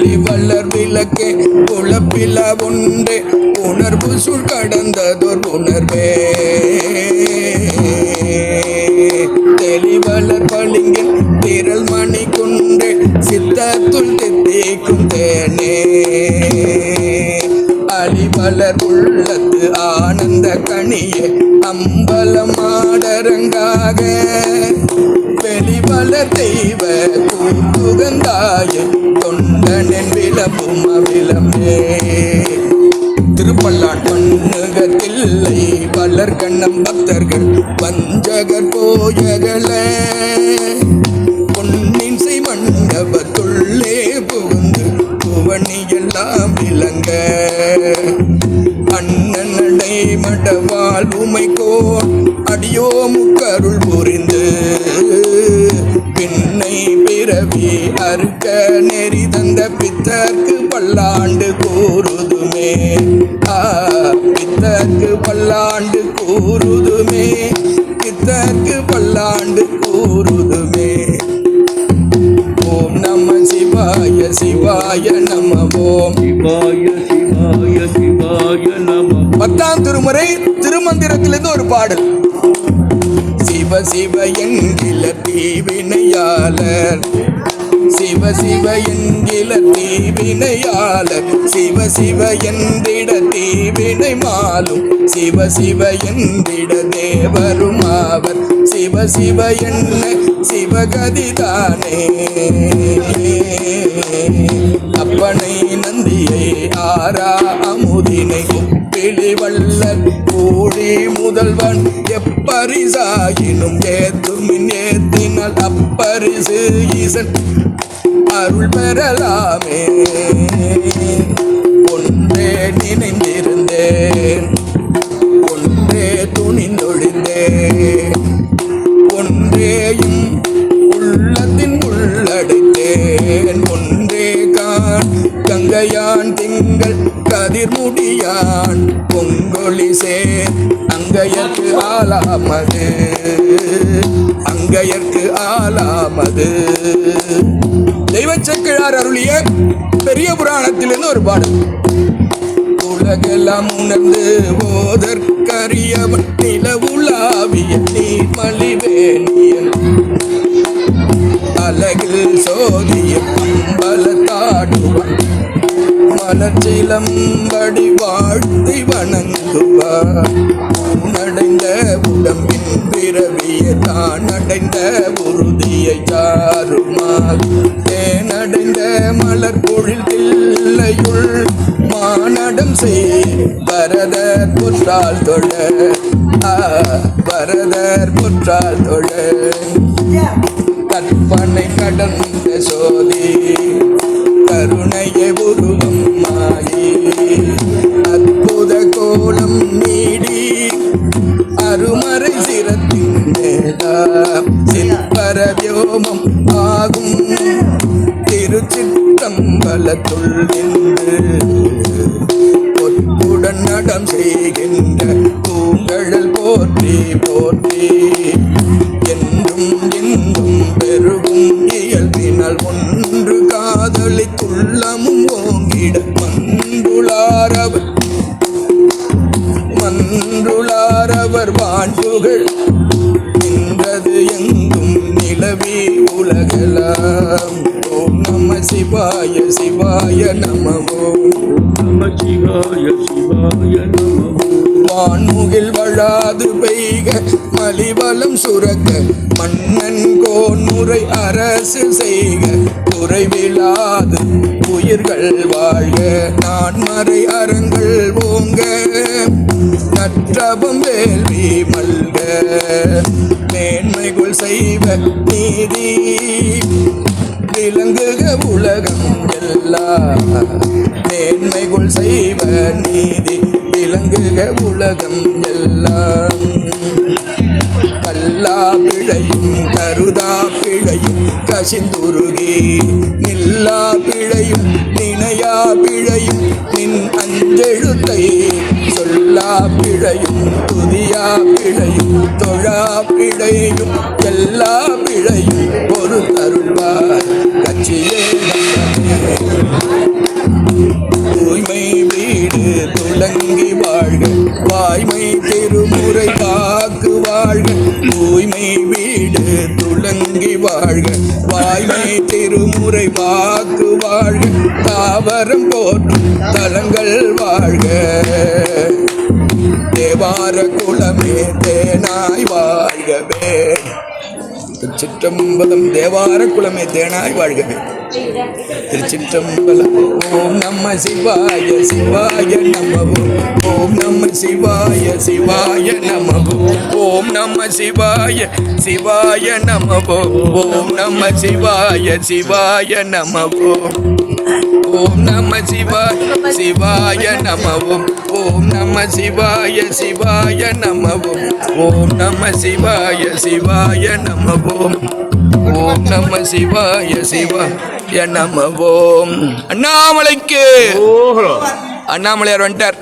ஒளி வளர் விளக்கே குழப்பில ஒன்றே. உணர்வு சுழ் கடந்ததோர் உணர்வே. தெளிவளர் பளிங்கில் திரள் மணி குன்றே சித்தத்துள் தித்திக்கும் தேனே. அழிவளர் உள்ளத்து ஆனந்த கனியே அம்பலம் பல தெய்வ கூட்டுகந்தாய தொண்டனின் விளம்பும் அவிலமே. திருப்பல்லான் மண்ணுகத்தில்லை வளர் கண்ணம் பக்தர்கள் வஞ்சகர் போயகளே பொன்னின் செய் மண்டபத்துள்ளே புகுந்து புவனி எல்லாம் விளங்க. அண்ணன் நடை மடவால் உமைக்கோ அடியோ முக்கருள் பிறவி அறுக்க நெறி தந்த பித்தர்க்கு பல்லாண்டு கூறுதுமே. ஆ பித்தர்க்கு பல்லாண்டு கூறுதுமே. பித்தர்க்கு பல்லாண்டு கூறுதுமே. ஓம் நம சிவாய சிவாய நம ஓம். சிவாய சிவாய சிவாய நம பத்தாம் திருமுறை திருமந்திரத்திலிருந்து ஒரு பாடல். சிவ சிவ என்கில தீவினையாளர். சிவ சிவ என்கில தீவினையாளர். சிவ சிவ எந்திட தீவினை மாலும். சிவ சிவ எந்திட தேவரும் ஆவர். சிவ சிவ என்ன சிவகதிதானே அப்பனை நந்தியை ஆரா அமுதினை குப்பிளி கூடி முதல்வன் எப்பரிசாயினும் ஏத்துமின் ஏத்தினால் அப்பரிசு ஈசன் அருள் பெறலாமே. ஒன்றே நினைந்திருந்தேன். ஒன்றே துணிந்தொழிந்தேன். ஒன்றேயும் உள்ளத்தின் உள்ளடைத்தேன் ஒன்றே கான் கங்கையான் திங்கள் கதிர்முடியான் பொங்கொழி சேர் அங்கையற்கு ஆலாமது அங்கையற்கு ஆலாமது தெய்வச்சக்கிழார் அருளிய பெரிய புராணத்திலிருந்து ஒரு பாடல். உலகெல்லாம் உணர்ந்து ஓதற்கரியவன் நிலவுலாவிய நீர்மலிவேணியன் அழகில் சோதிய அம்பலத்தாடுவன் மனச்சிலம் வடி வாழ்த்தி வணங்குவார். நடைந்த உடம்பின் பிறவியை தான் அடைந்த உறுதியை சாருமார். தேனடைந்த மலர் பொழில் தில்லையுள் மானடம் செய் பரதர் புற்றால் தொழ. பரதர் புற்றால் தொழ. கற்பனை கடந்த சோதி. கருணையை உருவம் கோலம் நீடி அருமறை சிரத்தின் மேலா. சிற்பர வியோமம் ஆகும். திருச்சிற்றம்பலத்துள் நின்று பொற்புடன் நடம் செய்கின்ற பூங்கழல் போற்றி போற்றி. என்றும் இன்பம் பெருகும் இயல்பினால் ஒன்று மன்றுளாரவர் நின்றது எங்கும் நிலவி உலகலாம். ஓம் நம சிவாய சிவாய நமவோ நம சிவாய சிவாய நம வான்முகில் வழாது பெய்க மலிவலம் சுரக்க. மன்னன் கோன்முறை அரசு செய்க. குறைவிலாது உயிர்கள் வாழ்க. நான் மறை அறங்கள் ஓங்க. கற்றவும் வேள்வி மல்க. மேன்மைகள் செய்வ நீதி. விளங்குக உலகம் எல்லாம். மேன்மைகள் செய்வ நீதி. விளங்குக உலகம் எல்லாம். கல்லா பிழையும் கருதா பிழையும் கசிந்துருகி நில்லா பிழையும் வினையா பிழையும் நின் அஞ்செழுத்தை சொல்லா பிழையும் புதியா பிழையும் தொழா பிழையும் எல்லா பிழையும் ஒரு தருள்வார். கட்சியே தூய்மை வீடு துளங்கி வாழ்க வாய்மை திருமுறை காக்கு வாழ்க. தூய்மை வீடு துளங்கி வாழ்க வாய்மை திருமுறை வாக்கு வாழ்க. தாவரம் போற்றும் தலங்கள் வாழ்க. தேவார குலமே தேனாய் வாழ்கவே. திருச்சிற்றம்பலம் தேவார குலமே தேனாய் வாழ்கவே. திருச்சிற்றம்பலம் ஓம் நம்ம சிவாய சிவாய நமவோ ஓம் நம சிவாய சிவாய நமவோ ஓம் நம சிவாய சிவாய நமவோ ஓம் நம சிவாய சிவாய நமவோ ஓம் நம சிவாய சிவாய நமவும் ஓம் நம சிவாய சிவாய நமவும் ஓம் நம சிவாய சிவாய நமவும் ஓம் நம சிவாய சிவாய நமவோம் அண்ணாமலைக்கு. அண்ணாமலையார் வந்துட்டார்.